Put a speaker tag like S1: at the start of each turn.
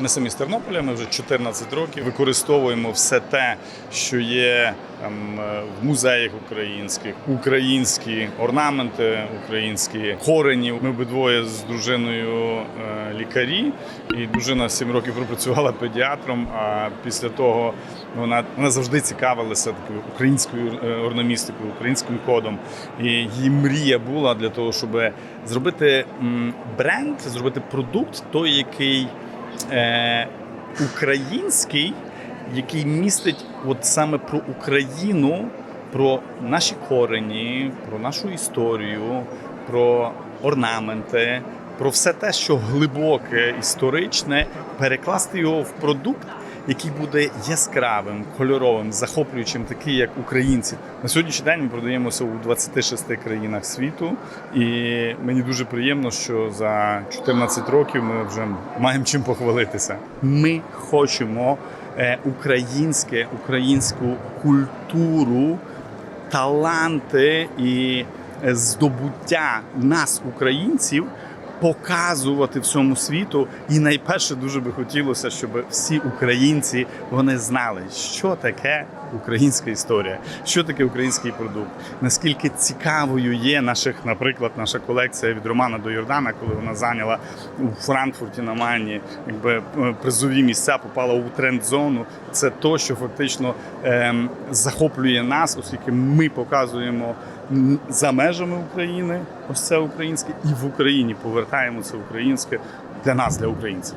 S1: Ми самі з Тернополя, ми вже 14 років використовуємо все те, що є там, е, в музеях українських, українські орнаменти, українські корені. Ми обидвоє з дружиною е, лікарі, і дружина 7 років пропрацювала педіатром. А після того вона, вона завжди цікавилася такою українською е, орнамістикою, українським кодом. І її мрія була для того, щоб зробити бренд, зробити продукт, той, який е, український, який містить от саме про Україну, про наші корені, про нашу історію, про орнаменти, про все те, що глибоке, історичне, перекласти його в продукт. Який буде яскравим, кольоровим, захоплюючим, такий як українці. На сьогоднішній день ми продаємося у 26 країнах світу, і мені дуже приємно, що за 14 років ми вже маємо чим похвалитися. Ми хочемо е, українське, українську культуру, таланти і е, здобуття нас, українців, показувати всьому світу. І найперше дуже би хотілося, щоб всі українці вони знали, що таке українська історія, що таке український продукт, наскільки цікавою є наших, наприклад, наша колекція від Романа до Йордана, коли вона зайняла у Франкфурті на Майні, якби е, призові місця, попала у тренд-зону. Це то, що фактично ем, захоплює нас, оскільки ми показуємо за межами України ось це українське, і в Україні повертаємо це українське для нас, для українців.